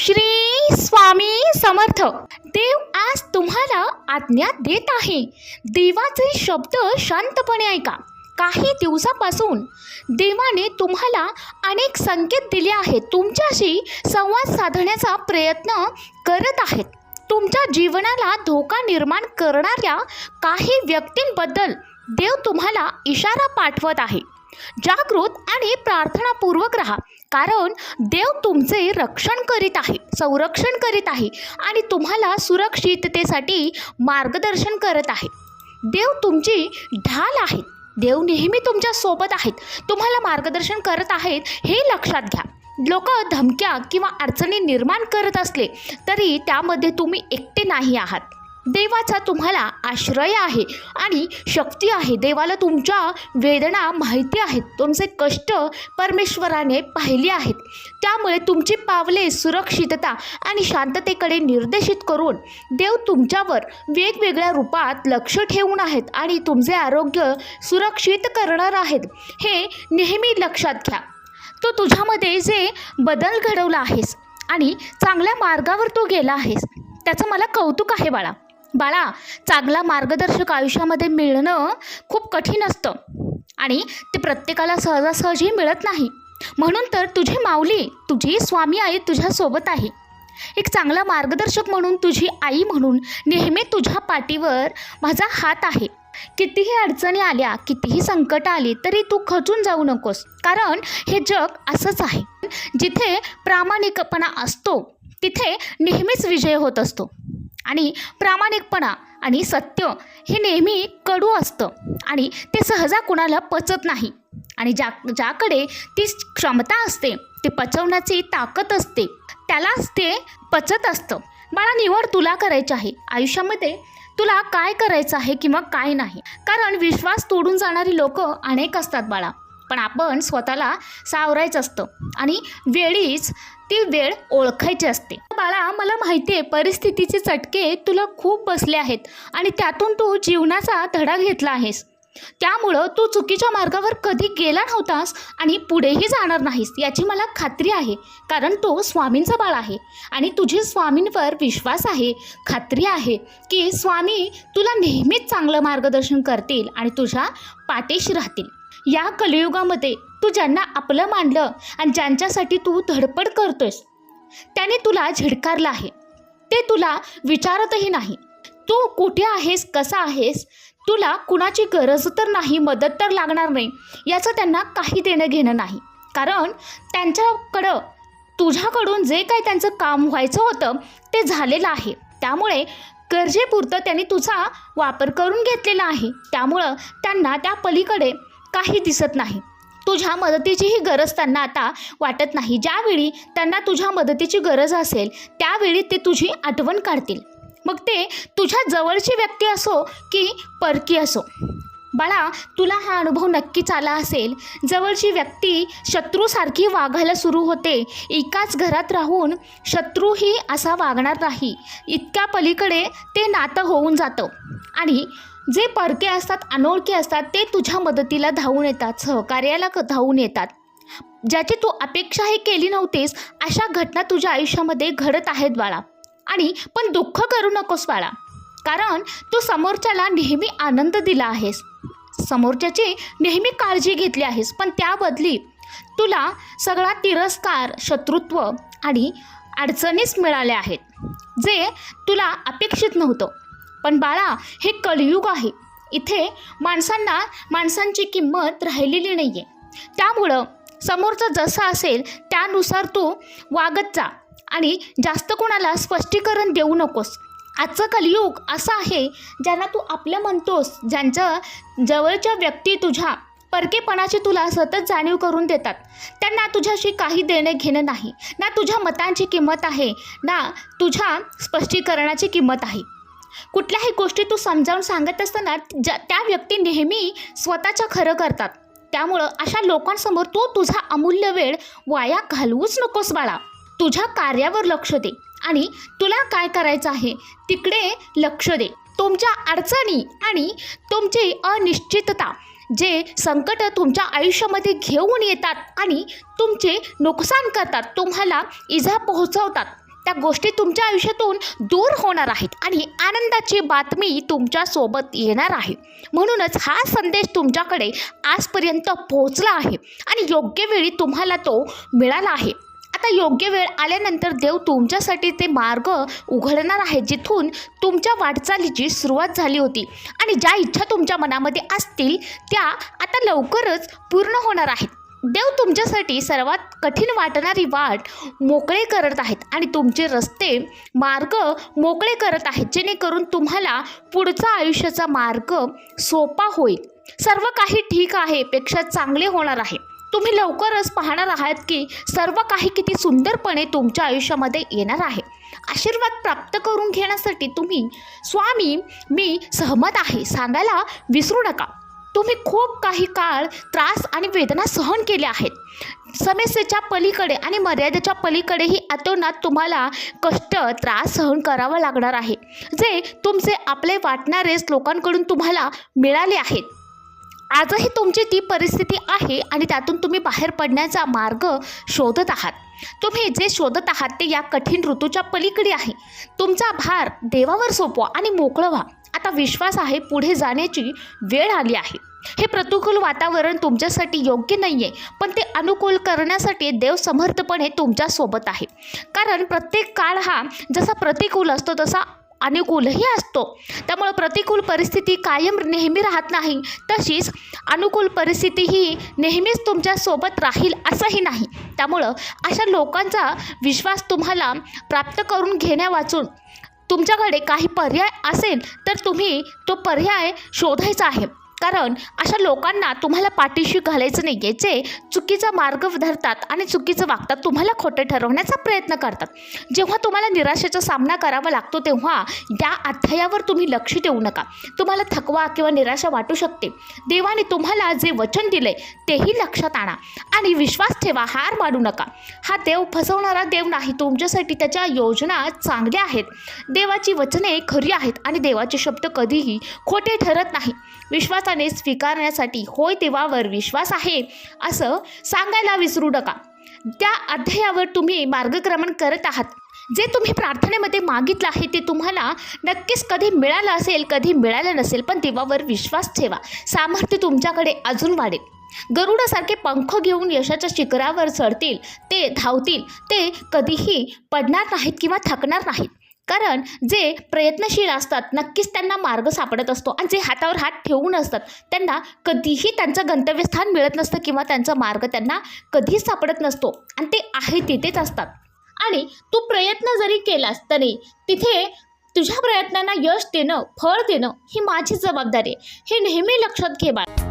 श्री स्वामी समर्थ. देव आज तुम्हाला आज्ञा देत आहे. देवाचे शब्द शांतपणे ऐका. काही दिवसापासून देवाने तुम्हाला अनेक संकेत दिले आहेत. तुमच्याशी संवाद साधण्याचा प्रयत्न करत आहेत. तुमच्या जीवनाला धोका निर्माण करणाऱ्या काही व्यक्तींबद्दल देव तुम्हाला इशारा पाठवत आहे. जागृत आणि प्रार्थनापूर्वक राहा. कारण देव तुमचे रक्षण करीत आहे संरक्षण करीत आहे आणि तुम्हाला सुरक्षिततेसाठी मार्गदर्शन करत आहे. देव तुमची ढाल आहे देव नेहमी तुमच्यासोबत आहेत. तुम्हाला मार्गदर्शन करत आहेत हे लक्षात घ्या. लोक धमक्या किंवा अडचणी निर्माण करत असले तरी त्यामध्ये तुम्ही एकटे नाही आहात. देवाचा तुम्हाला आश्रय आहे आणि शक्ती आहे. देवाला तुमच्या वेदना माहिती आहेत. तुमचे कष्ट परमेश्वराने पाहिले आहेत. त्यामुळे तुमची पावले सुरक्षितता आणि शांततेकडे निर्देशित करून देव तुमच्यावर वेगवेगळ्या रूपात लक्ष ठेवून आहेत आणि तुमचे आरोग्य सुरक्षित करणार आहेत. हे नेहमी लक्षात घ्या. तो तुझ्यामध्ये जे बदल घडवला आहेस आणि चांगल्या मार्गावर तू गेला आहेस त्याचं मला कौतुक आहे बाळा. बाळा चांगला मार्गदर्शक आयुष्यामध्ये मिळणं खूप कठीण असतं आणि ते प्रत्येकाला सहजासहजी मिळत नाही. म्हणून तर तुझी माऊली तुझी स्वामी आई तुझ्यासोबत आहे. एक चांगला मार्गदर्शक म्हणून तुझी आई म्हणून नेहमी तुझ्या पाठीवर माझा हात आहे. कितीही अडचणी आल्या कितीही संकट आली तरी तू खचून जाऊ नकोस. कारण हे जग असंच आहे. जिथे प्रामाणिकपणा असतो तिथे नेहमीच विजय होत असतो. आणि प्रामाणिकपणा आणि सत्य हे नेहमी कडू असतं आणि ते सहजा कुणाला पचत नाही. आणि ज्या ज्याकडे ती क्षमता असते ते पचवण्याची ताकद असते त्यालाच ते पचत असतं. बाळा निवड तुला करायची आहे. आयुष्यामध्ये तुला काय करायचं आहे किंवा काय नाही? कारण विश्वास तोडून जाणारी लोक अनेक असतात बाळा. पण आपण स्वतःला सावरायचं असतं. आणि वेळीच ती वेळ ओळखायची असते. बाळा मला माहिती आहे परिस्थितीचे चटके तुला खूप बसले आहेत आणि त्यातून तू जीवनाचा धडा घेतला आहेस. त्यामुळं तू चुकीच्या मार्गावर कधी गेला नव्हतास आणि पुढेही जाणार नाहीस याची मला खात्री आहे. कारण तो स्वामींचा बाळ आहे आणि तुझी स्वामींवर विश्वास आहे खात्री आहे की स्वामी तुला नेहमीच चांगलं मार्गदर्शन करतील आणि तुझ्या पाठीशी राहतील. या कलियुगामध्ये तू ज्यांना आपलं मानलं आणि ज्यांच्यासाठी तू धडपड करतोयस त्याने तुला झिडकारलं आहे. ते तुला विचारतही नाही. तू कुठे आहेस कसा आहेस तुला कुणाची गरज तर नाही मदत तर लागणार नाही याचं त्यांना काही देणं घेणं नाही. कारण त्यांच्याकडं तुझ्याकडून जे काही त्यांचं काम व्हायचं होतं ते झालेलं आहे. त्यामुळे गरजेपुरतं त्यांनी तुझा वापर करून घेतलेला आहे. त्यामुळं त्यांना त्या पलीकडे काही दिसत नाही. तुझ्या मदतीचीही गरज त्यांना आता वाटत नाही. ज्यावेळी त्यांना तुझ्या मदतीची गरज असेल त्यावेळी ते तुझी आठवण काढतील. मग ते तुझ्या जवळची व्यक्ती असो की परकी असो. बाळा तुला हा अनुभव नक्कीच आला असेल. जवळची व्यक्ती शत्रूसारखी वागायला सुरू होते. एकाच घरात राहून शत्रूही असा वागणार नाही. इतक्या पलीकडे ते नातं होऊन जातं. आणि जे परके असतात अनोळखी असतात ते तुझ्या मदतीला धावून येतात सहकार्याला क- धावून येतात. ज्याची तू अपेक्षाही केली नव्हतीस अशा घटना तुझ्या आयुष्यामध्ये घडत आहेत बाळा. आणि पण दुःख करू नकोस बाळा. कारण तू समोरच्याला नेहमी आनंद दिला आहेस. समोरच्याची नेहमी काळजी घेतली आहेस पण त्याबदली तुला सगळा तिरस्कार शत्रुत्व आणि अडचणीच मिळाल्या आहेत जे तुला अपेक्षित नव्हतं. पण बाळा हे कलयुग आहे. इथे माणसांना माणसांची किंमत राहिलेली नाही आहे त्यामुळं समोरचं जसं असेल त्यानुसार तू वागत जा आणि जास्त कोणाला स्पष्टीकरण देऊ नकोस. आजचं कलियुग असं आहे ज्यांना तू आपलं म्हणतोस ज्यांच्या जवळच्या व्यक्ती तुझ्या परकेपणाची तुला सतत जाणीव करून देतात. त्यांना तुझ्याशी काही देणं घेणं नाही. ना तुझ्या मतांची किंमत आहे ना तुझ्या स्पष्टीकरणाची किंमत आहे. कुठल्याही गोष्टी तू समजावून सांगत असताना ज्या त्या व्यक्ती नेहमी स्वतःच्या खरं करतात. त्यामुळं अशा लोकांसमोर तू तुझा अमूल्य वेळ वाया घालवूच नकोस बाळा. तुझ्या कार्यावर लक्ष दे आणि तुला काय करायचं आहे तिकडे लक्ष दे. तुमच्या अडचणी आणि तुमची अनिश्चितता जे संकट तुमच्या आयुष्यामध्ये घेऊन येतात आणि तुमचे नुकसान करतात तुम्हाला इजा पोहोचवतात. त्या गोष्टी तुमच्या आयुष्यातून दूर होणार आहेत आणि आनंदाची बातमी तुमच्यासोबत येणार आहे. म्हणूनच हा संदेश तुमच्याकडे आजपर्यंत पोहोचला आहे आणि योग्य वेळी तुम्हाला तो मिळाला आहे. आता योग्य वेळ आल्यानंतर देव तुमच्यासाठी ते मार्ग उघडणार आहे जिथून तुमच्या वाटचालीची सुरुवात झाली होती आणि ज्या इच्छा तुमच्या मनामध्ये असतील त्या आता लवकरच पूर्ण होणार आहेत. देव तुमच्यासाठी सर्वात कठीण वाटणारी वाट मोकळे करत आहेत आणि तुमचे रस्ते मार्ग मोकळे करत आहेत जेणेकरून तुम्हाला पुढचा आयुष्याचा मार्ग सोपा होईल. सर्व काही ठीक आहे पेक्षा चांगले होणार आहे. तुम्ही लवकरच पाहणार आहात की सर्व काही किती सुंदरपणे तुमच्या आयुष्यामध्ये येणार आहे. आशीर्वाद प्राप्त करून घेण्यासाठी तुम्ही स्वामी मी सहमत आहे. सांगायला विसरू नका. तुम्ही खूप काही काळ त्रास आणि वेदना सहन केल्या आहेत. समस्येच्या पलीकडे आणि मर्यादेच्या पलीकडेही आतोनात तुम्हाला कष्ट त्रास सहन करावा लागणार आहे. जे तुमचे आपले वाटणारेच लोकांकडून तुम्हाला मिळाले आहेत. आजही तुमची ती परिस्थिती आहे आणि त्यातून तुम्ही बाहेर पडण्याचा मार्ग शोधत आहात. तुम्ही जे शोधत आहात ते या कठीण ऋतूच्या पलीकडे आहे. तुमचा भार देवावर सोपवा आणि मोकळं व्हा. आता विश्वास आहे पुढे जाण्याची वेळ आली आहे. हे प्रतिकूल वातावरण तुमच्यासाठी योग्य नाही आहे पण ते अनुकूल करण्यासाठी देव समर्थपणे तुमच्यासोबत आहे. कारण प्रत्येक काळ हा जसा प्रतिकूल असतो तसा अनुकूलही असतो. त्यामुळं प्रतिकूल परिस्थिती कायम नेहमी राहत नाही तशीच अनुकूल परिस्थिती ही नेहमीच तुमच्यासोबत राहील असंही नाही. त्यामुळं अशा लोकांचा विश्वास तुम्हाला प्राप्त करून घेण्यावाचून तुमच्याकडे काही पर्याय असेल तर तुम्ही तो पर्याय शोधायचा आहे. कारण अशा लोकांना तुम्हाला पाठीशी घालायचं नाही आहे जे चुकीचा मार्ग धरतात आणि चुकीचं वागतात तुम्हाला खोटे ठरवण्याचा प्रयत्न करतात. जेव्हा तुम्हाला निराशेचा सामना करावा लागतो तेव्हा या अध्यायावर तुम्ही लक्ष देऊ नका. तुम्हाला थकवा किंवा निराशा वाटू शकते. देवाने तुम्हाला जे वचन दिले तेही लक्षात आणा आणि विश्वास ठेवा हार मानू नका. हा देव फसवणारा देव नाही तुमच्यासाठी त्याच्या योजना चांगल्या आहेत. देवाची वचने खरी आहेत आणि देवाचे शब्द कधीही खोटे ठरत नाही. विश्वास विश्वासाने स्वीकारण्यासाठी होय देवावर विश्वास आहे असं सांगायला विसरू नका. त्या अध्यायावर तुम्ही मार्गक्रमण करत आहात. जे तुम्ही प्रार्थनेमध्ये मागितलं आहे ते तुम्हाला नक्कीच कधी मिळालं असेल कधी मिळालं नसेल पण देवावर विश्वास ठेवा. सामर्थ्य तुमच्याकडे अजून वाढेल. गरुडासारखे पंख घेऊन यशाच्या शिखरावर चढतील ते धावतील ते कधीही पडणार नाहीत किंवा थकणार नाहीत. कारण जे प्रयत्नशील असतात नक्कीच त्यांना मार्ग सापडत असतो आणि जे हातावर हात ठेवून असतात त्यांना कधीही त्यांचं गंतव्यस्थान मिळत नसतं किंवा त्यांचा मार्ग त्यांना कधीच सापडत नसतो आणि ते आहे तिथेच असतात. आणि तू प्रयत्न जरी केलास तरी तिथे तुझ्या प्रयत्नांना यश देणं फळ देणं ही माझी जबाबदारी आहे. हे नेहमी लक्षात घे बाळ.